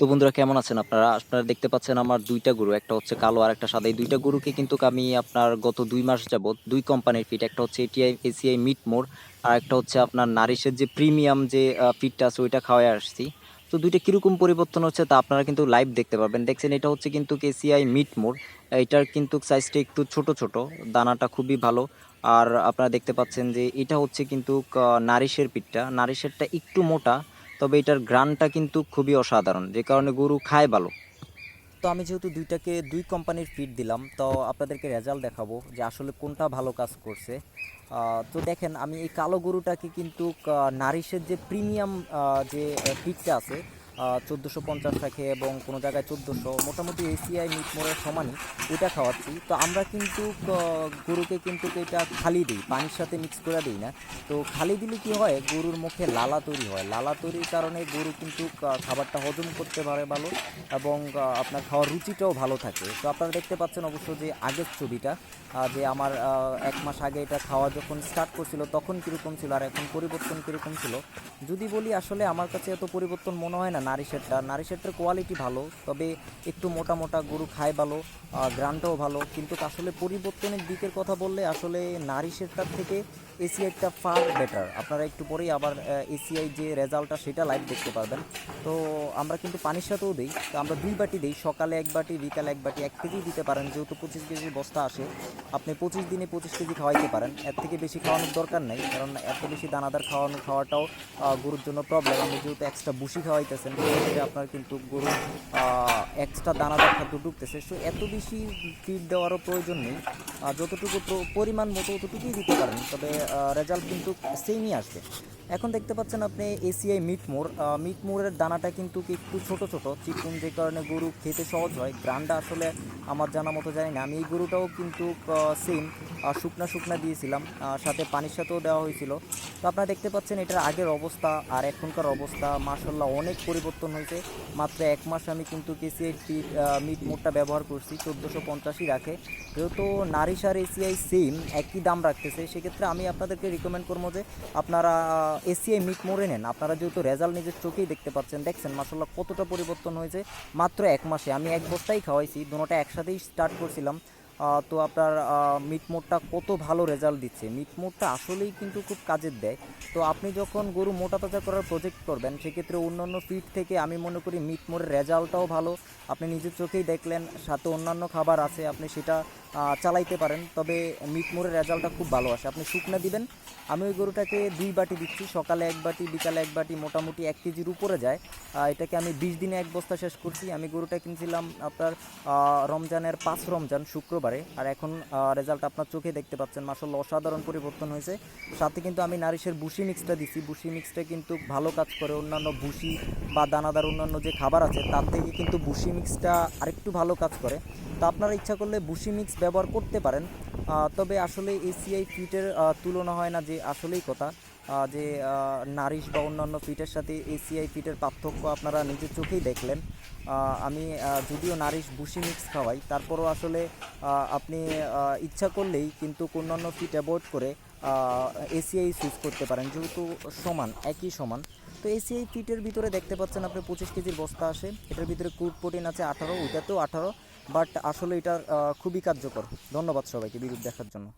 তো বন্ধুরা, কেমন আছেন আপনারা? আপনারা দেখতে পাচ্ছেন আমার দুইটা গরু, একটা হচ্ছে কালো আর একটা সাদা। এই দুইটা গরুকে কিন্তু আমি আপনার গত দুই মাস যাবত দুই কোম্পানির ফিট একটা হচ্ছে এটিআই এসিআই মিট মোর আর একটা হচ্ছে আপনার নারিশের যে প্রিমিয়াম যে ফিটটা আছে ওইটা খাওয়াই আসছি। তো দুইটা কীরকম পরিবর্তন হচ্ছে তা আপনারা কিন্তু লাইভ দেখতে পাবেন। দেখছেন, এটা হচ্ছে কিন্তু এসিআই মিট মোর এটার কিন্তু সাইজটা একটু ছোট ছোট, দানাটা খুবই ভালো। আর আপনারা দেখতে পাচ্ছেন যে এটা হচ্ছে কিন্তু নারিশের পিঠটা নারিশেরটা একটু মোটা তবে এটার গ্রানটা কিন্তু খুবই অসাধারণ, যে কারণে গরু খায় ভালো। তো আমি যেহেতু দুইটাকে, দুই কোম্পানির ফিড দিলাম, তো আপনাদেরকে রেজাল্ট দেখাবো যে আসলে কোনটা ভালো কাজ করছে। তো দেখেন, আমি এই কালো গরুটাকে কিন্তু নারিশের যে প্রিমিয়াম যে ফিডটা আছে চোদ্দোশো পঞ্চাশ থাকে এবং কোনো জায়গায় চোদ্দোশো, মোটামুটি এসিআই মিট মোড়ের সমানই। ওইটা খাওয়াচ্ছি। তো আমরা কিন্তু গরুকে কিন্তু এটা খালি দিই, পানির সাথে মিক্স করে দিই না। তো খালি দিলে কি হয়, গরুর মুখে লালা তৈরি হয়। লালা তৈরির কারণে গরু কিন্তু খাবারটা হজম করতে পারে ভালো এবং আপনার খাওয়ার রুচিটাও ভালো থাকে। তো আপনারা দেখতে পাচ্ছেন অবশ্য যে আগের ছবিটা যে আমার এক মাস আগে এটা খাওয়া যখন স্টার্ট করছিল তখন কীরকম ছিল আর এখন পরিবর্তন কীরকম ছিল। যদি বলি আসলে আমার কাছে এত পরিবর্তন মনে হয় না নারী শেডটা নারী শেডটার কোয়ালিটি ভালো, তবে একটু মোটা মোটা গরু খায় ভালো গ্রানটাও ভালো। কিন্তু আসলে পরিবর্তনের দিকের কথা বললে আসলে নারী শেডটার থেকে এসিআইটা ফার বেটার আপনারা একটু পরেই আবার এসিআই যে রেজাল্টটা সেটা লাইভ দেখতে পারবেন। তো আমরা কিন্তু পানির সাথেও দিই। তো আমরা দুই বাটি দিই। সকালে এক বাটি, বিকালে এক বাটি। এক কেজি দিতে পারেন। যেহেতু পঁচিশ কেজি বস্তা আসে, আপনি পঁচিশ দিনে পঁচিশ কেজি খাওয়াইতে পারেন। এর থেকে বেশি খাওয়ানোর দরকার নেই। কারণ এত বেশি দানাদার খাওয়ানো, খাওয়াটাও গরুর জন্য প্রবলেম আপনি যেহেতু এক্সট্রা বুসি খাওয়াইতেছেন, সেক্ষেত্রে আপনার কিন্তু গরু এক্সট্রা দানাদার খাদ্য ঢুকতেছে। সো এত বেশি ফিড দেওয়ারও প্রয়োজন নেই। যতটুকু পরিমাণ মতো ততটুকুই দিতে পারেন। তবে রেজাল্ট কিন্তু সেমই আসবে। এখন দেখতে পাচ্ছেন আপনি এসিআই মিটমোর মিটমোরের মিট মোরের দানাটা কিন্তু একটু ছোট ছোট, চিকুন যে কারণে গরু খেতে সহজ হয়, গ্রানটা আসলে আমার জানা মতো জানি না। আমি এই গরুটাও কিন্তু সেম শুকনা শুকনা দিয়েছিলাম সাথে পানির সাথেও দেওয়া হয়েছিল। তো আপনারা দেখতে পাচ্ছেন এটার আগের অবস্থা আর এখনকার অবস্থা মার্শাল্লাহ অনেক পরিবর্তন হয়েছে। মাত্র এক মাস আমি কিন্তু কেসিআই মিট মোটটা ব্যবহার করছি, চোদ্দোশো পঞ্চাশই রাখে। যেহেতু নারিশ আর এসিআই সেম একই দাম রাখতেছে, সেক্ষেত্রে আমি আপনাদেরকে রিকমেন্ড করব যে আপনারা এসিআই মিট মোড়ে নেন। আপনারা যেহেতু রেজাল্ট নিজের চোখেই দেখতে পাচ্ছেন, দেখছেন মাসাল্লাহ কতটা পরিবর্তন হয়েছে। মাত্র এক মাসে, আমি এক বস্তাই খাওয়াইছি দুটোটা একসাথেই স্টার্ট করছিলাম। তো আপনার মিট মোড়টা কত ভালো রেজাল্ট দিচ্ছে? মিট মোড়টা আসলেই কিন্তু খুব কাজের দেয়। তো আপনি যখন গরু মোটা তাজা করার প্রজেক্ট করবেন, সেক্ষেত্রে অন্যান্য ফিড থেকে আমি মনে করি মিট মোড়ের রেজাল্টটাও ভালো। আপনি নিজের চোখেই দেখলেন, সাথে অন্যান্য খাবার আছে, আপনি সেটা চালাইতে পারেন। তবে মিট মোড়ের রেজাল্টটা খুব ভালো আসে। আপনি শুকনা দিবেন। আমি ওই গরুটাকে দুই বাটি দিচ্ছি। সকালে এক বাটি, বিকালে এক বাটি, মোটামুটি এক কেজির উপরে যায়। এটাকে আমি বিশ দিনে এক বস্তা শেষ করছি। আমি গরুটা কিনছিলাম আপনার রমজানের পাঁচ রমজান শুক্রবারে। আর এখন রেজাল্ট আপনার চোখে দেখতে পাচ্ছেন। মাসাল্লাহ অসাধারণ পরিবর্তন হয়েছে। সাথে কিন্তু আমি নারিশের বুসি মিক্সটা দিছি বুসি মিক্সটা কিন্তু ভালো কাজ করে। অন্যান্য বুসি বা দানাদার অন্যান্য যে খাবার আছে, তার থেকে কিন্তু বুসি মিক্সটা আরেকটু ভালো কাজ করে। তো আপনারা ইচ্ছা করলে বুসি মিক্স ব্যবহার করতে পারেন। তবে আসলে এসিআই ফিটের তুলনা হয় না যে আসলেই কথা। যে নারিশ বা অন্যান্য ফিটের সাথে এসিআই ফিটের পার্থক্য আপনারা নিজের চোখেই দেখলেন। আমি যদিও নারিশ বুসি মিক্স খাওয়াই, তারপরও আসলে আপনি ইচ্ছা করলেই কিন্তু অন্যান্য ফিট অ্যাভয়েড করে এসিআই সুইচ করতে পারেন, যেহেতু সমান, একই সমান। তো এসিআই ফিটের ভিতরে দেখতে পাচ্ছেন আপনি পঁচিশ কেজির বস্তা আসে, এটার ভিতরে ক্রুড প্রোটিন আছে আঠারো, ওইটাতেও আঠারো। বাট আসলে এটা খুবই কার্যকর। ধন্যবাদ সবাইকে বিদ্যুৎ দেখার জন্য।